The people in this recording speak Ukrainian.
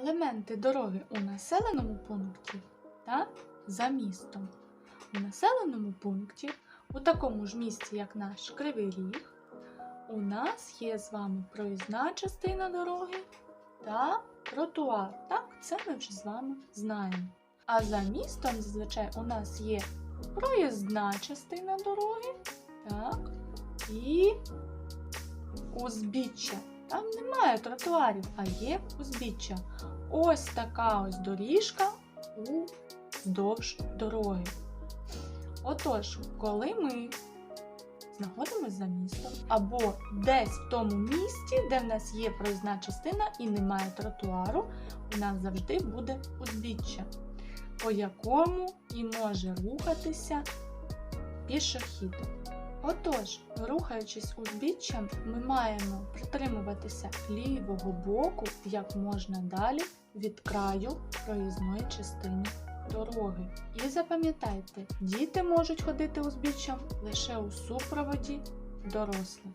Елементи дороги у населеному пункті та за містом. У населеному пункті, у такому ж місці, як наш Кривий Ріг, у нас є з вами проїзна частина дороги та тротуар. Так, це ми вже з вами знаємо. А за містом зазвичай у нас є проїзна частина дороги, так, і узбіччя. Немає тротуарів, а є узбіччя. Ось така ось доріжка уздовж дороги. Отож, коли ми знаходимося за містом або десь в тому місті, де в нас є проїзна частина і немає тротуару, у нас завжди буде узбіччя, по якому і може рухатися пішохід. Отож, рухаючись узбіччям, ми маємо притримуватися лівого боку як можна далі від краю проїзної частини дороги. І запам'ятайте, діти можуть ходити узбіччям лише у супроводі дорослих.